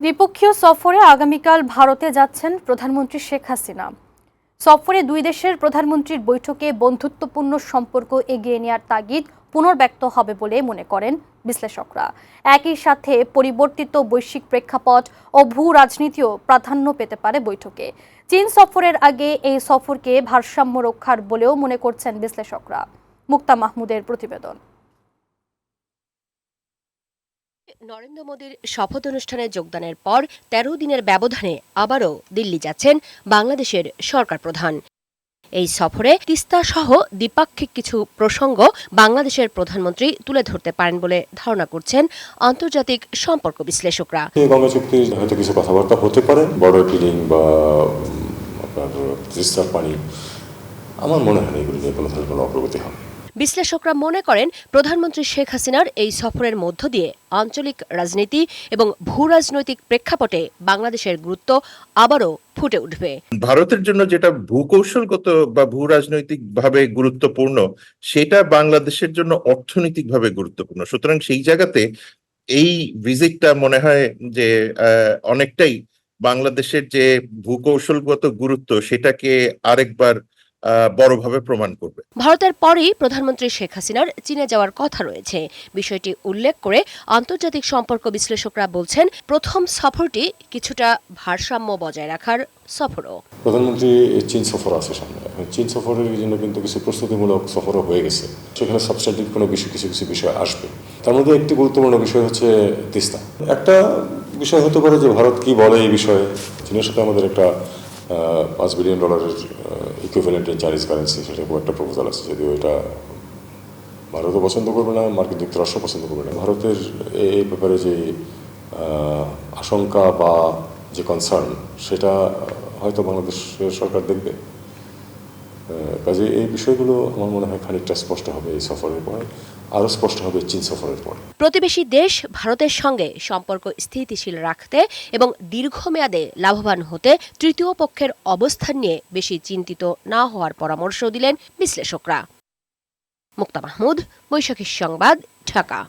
দ্বিপক্ষীয় সফরে আগামীকাল ভারতে যাচ্ছেন প্রধানমন্ত্রী শেখ হাসিনা। সফরে দুই দেশের প্রধানমন্ত্রীর বৈঠকে বন্ধুত্বপূর্ণ সম্পর্ক এগিয়ে নেওয়ার তাগিদ পুনর্ব্যক্ত হবে বলে মনে করেন বিশ্লেষকরা। একই সাথে পরিবর্তিত বৈশ্বিক প্রেক্ষাপট ও ভূ রাজনীতিও প্রাধান্য পেতে পারে বৈঠকে। চীন সফরের আগে এই সফরকে ভারসাম্য রক্ষার বলেও মনে করছেন বিশ্লেষকরা। মুক্তা মাহমুদের প্রতিবেদন। নরেন্দ্র মোদীর শপথ অনুষ্ঠানে যোগদানের পর তেরো দিনের ব্যবধানে আবারও দিল্লি যাচ্ছেন বাংলাদেশের সরকার প্রধান। এই সফরে তিস্তা সহ দ্বিপাক্ষিক কিছু প্রসঙ্গ বাংলাদেশের প্রধানমন্ত্রী তুলে ধরতে পারেন বলে ধারণা করছেন আন্তর্জাতিক সম্পর্ক বিশ্লেষকরা। গঙ্গা চুক্তির হয়তো কিছু কথাবার্তা হতে পারে বর্ডার কিলিং বা আপনার তিস্তার পানি। আমার মনে হয় এগুলো নিয়ে কোনো ধরনের কোনো অগ্রগতি হবে। বিশ্লেষকরা মনে করেন প্রধানমন্ত্রী শেখ হাসিনার এই সফরের মধ্য দিয়ে আঞ্চলিক রাজনীতি এবং ভূ রাজনৈতিক প্রেক্ষাপটে বাংলাদেশের গুরুত্ব আবারও ফুটে উঠবে। ভারতের জন্য যেটা ভূকৌশলগত বা ভূ রাজনৈতিক ভাবে গুরুত্বপূর্ণ, সেটা বাংলাদেশের জন্য অর্থনৈতিক ভাবে গুরুত্বপূর্ণ। সুতরাং সেই জায়গাতে এই ভিজিটটা মনে হয় যে অনেকটাই বাংলাদেশের যে ভূকৌশলগত গুরুত্ব, সেটাকে আরেকবার বড়ভাবে প্রমাণ করবে। ভারতের পরেই প্রধানমন্ত্রী শেখ হাসিনার চীনে যাওয়ার কথা রয়েছে। বিষয়টি উল্লেখ করে আন্তর্জাতিক সম্পর্ক বিশ্লেষকরা বলছেন প্রথম সফরটি কিছুটা ভারসাম্য বজায় রাখার সফরও। প্রধানমন্ত্রী চীন সফর আছে সামনে। চীন সফরের জন্য কিন্তু কিছু প্রস্তুতিমূলক সফরও হয়ে গেছে। সেখানে সাবস্টান্টিভ কোনো বিষয় কিছু কিছু বিষয় আসবে। তার মধ্যে একটি গুরুত্বপূর্ণ বিষয় হচ্ছে তিস্তা। একটা বিষয় হতে পারে যে ভারত কি বলে এই বিষয়ে। চীনের সাথে আমাদের একটা পাঁচ বিলিয়ন ডলারের ইকুইভ্যালেন্ট চাইনিজ কারেন্সি সেটা খুব একটা প্রপোজাল আছে, যদিও এটা ভারতও পছন্দ করবে না, মার্কিন যুক্তরাষ্ট্র পছন্দ করবে না। ভারতের এই ব্যাপারে যে আশঙ্কা বা যে কনসার্ন সেটা হয়তো বাংলাদেশের সরকার দেখবে। কাজে এই বিষয়গুলো আমার মনে হয় খানিকটা স্পষ্ট হবে এই সফরের পরে, আরও স্পষ্ট হবে চীন সফরের পরে। প্রতিবেশী দেশ ভারতের সঙ্গে সম্পর্ক স্থিতিশীল রাখতে এবং দীর্ঘমেয়াদে লাভবান হতে তৃতীয় পক্ষের অবস্থান নিয়ে বেশি চিন্তিত না হওয়ার পরামর্শ দিলেন বিশ্লেষকরা। মুক্তা মাহমুদ, বৈশাখী সংবাদ, ঢাকা।